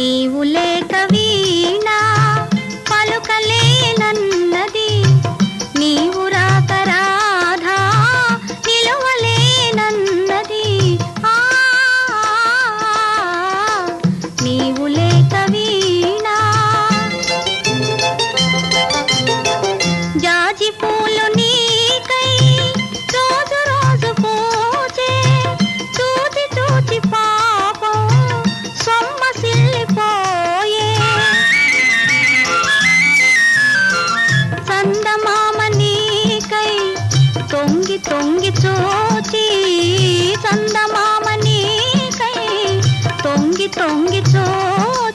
నీవు లేక వీణా పలుకలేనన్నది. నీవు రాక రాధా నిలవలేనన్నది. ఆ నీవు లేక వీణా తొంగి తొంగి చూచి చందమామ నీకై తొంగి తొంగి చూచి